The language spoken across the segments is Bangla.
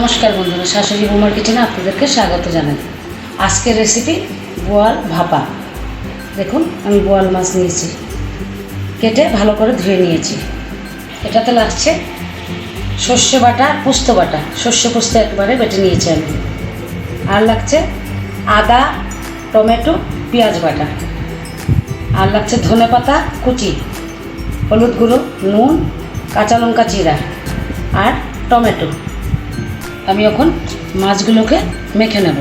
নমস্কার বন্ধুরা, শাশুড়ি বৌমার কিচেনে আপনাদেরকে স্বাগত জানাই। আজকের রেসিপি বোয়াল ভাপা। দেখুন, আমি বোয়াল মাছ নিয়েছি। কেটে ভালো করে ধুয়ে নিয়েছি। এটাতে লাগছে সর্ষে বাটা, পোস্ত বাটা। সর্ষে পোস্ত একবারে বেটে নিয়েছি আমি। আর লাগছে আদা, টমেটো, পেঁয়াজ বাটা। আর লাগছে ধনে পাতা, কুচি, হলুদ গুঁড়ো, নুন, কাঁচা লঙ্কা জিরা আর টমেটো। আমি এখন মাছগুলোকে মেখে নেব।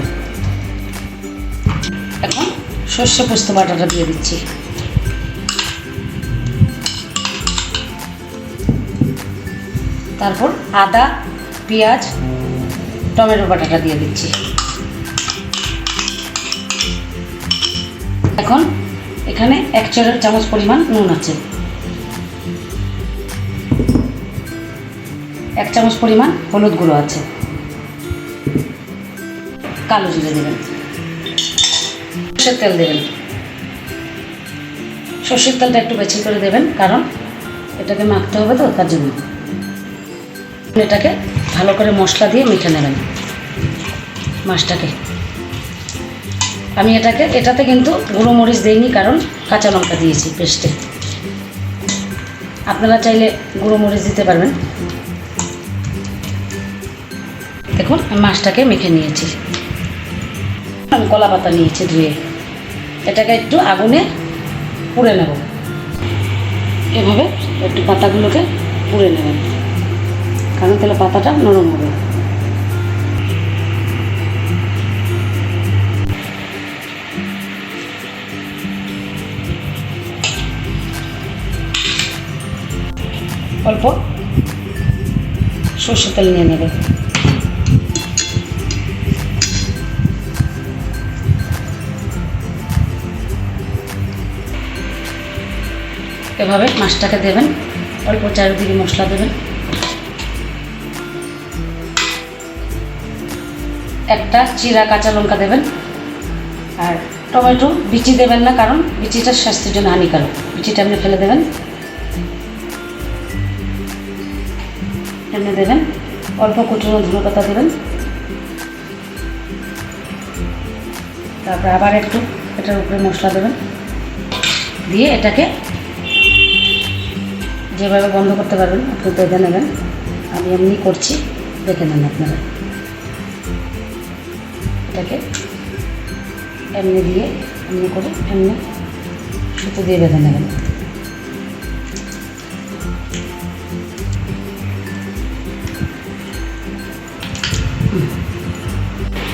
এখন সর্ষে পোস্ত বাটাটা দিয়ে দিচ্ছি। তারপর আদা, পেঁয়াজ, টমেটো বাটাটা দিয়ে দিচ্ছি। এখন এখানে এক চামচ পরিমাণ নুন আছে। এক চামচ পরিমাণ হলুদ গুঁড়ো আছে। কালো জিরে দেবেন। সর্ষের তেল দেবেন। সর্ষের তেলটা একটু বেশি করে দেবেন, কারণ এটাকে মাখতে হবে তো, তার জন্য। এটাকে ভালো করে মশলা দিয়ে মেখে নেবেন মাছটাকে। আমি এটাকে, এটাতে কিন্তু গুঁড়ো মরিচ দিইনি, কারণ কাঁচা লঙ্কা দিয়েছি পেস্টে। আপনারা চাইলে গুঁড়ো মরিচ দিতে পারবেন। দেখুন, মাছটাকে মেখে নিয়েছি। কলা পাতা নিয়েছি ধুয়ে। এটাকে একটু আগুনে পুড়ে নেব। এভাবে একটু পাতাগুলোকে পুড়ে নেবেন কারণ তাহলে পাতাটা নরম হবে। অল্প সর্ষে তেল নিয়ে নেবে। এভাবে মাছটাকে দেবেন। অল্প চারিদিকে মশলা দেবেন। একটা চিরা কাঁচা লঙ্কা দেবেন। আর টমেটো বিচি দেবেন না, কারণ বিচিটা স্বাস্থ্যের জন্য হানিকারক। বিচিটা আপনি ফেলে দেবেন। এমনি দেবেন। অল্প কুচুনো ধনে পাতা দেবেন। তারপর আবার একটু এটার উপরে মশলা দেবেন। দিয়ে এটাকে যেভাবে বন্ধ করতে পারবেন আপনি দেখে নেবেন। আমি এমনি করছি দেখে নেন আপনারা। এটাকে এমনি দিয়ে এমনি করে এমনি সুতো দিয়ে বেঁধে নেবেন।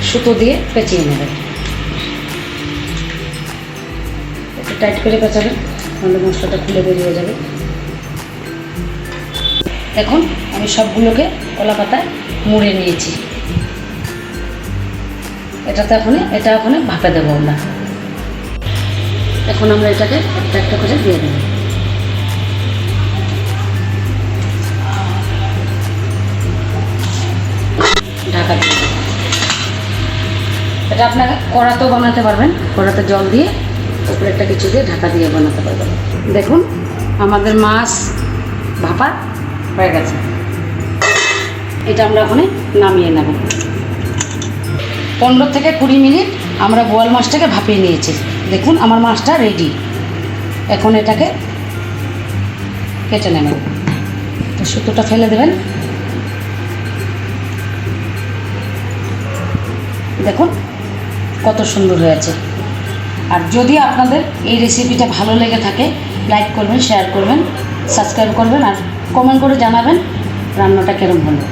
সুতো দিয়ে পেঁচিয়ে নেবেন। টাইট করে পেঁচাবেন, তাহলে মশলাটা খুলে বেরিয়ে যাবে। এখন আমি সবগুলোকে কলা পাতায় মুড়ে নিয়েছি। এটাতে এখন এটা এখন ভাপে দেবো আমরা। এখন আমরা এটাকে একটা একটা করে দিয়ে দেবো। ঢাকা এটা আপনারা কড়াতেও বানাতে পারবেন। কড়াতে জল দিয়ে উপরে একটা কিছু দিয়ে ঢাকা দিয়ে বানাতে পারবেন। দেখুন, আমাদের মাছ ভাপা হয়ে গেছে। এটা আমরা ওখানে নামিয়ে নেব। পনেরো থেকে কুড়ি মিনিট আমরা বোয়াল মাছটাকে ভাপিয়ে নিয়েছি। দেখুন, আমার মাছটা রেডি এখন এটাকে কেটে নেবেন তো সুতোটা ফেলে দেবেন। দেখুন, কত সুন্দর হয়েছে আর যদি আপনাদের এই রেসিপিটা ভালো লেগে থাকে লাইক করবেন শেয়ার করবেন। সাবস্ক্রাইব করবেন আর কমেন্ট করে জানাবেন রান্নাটা কেরম হলো।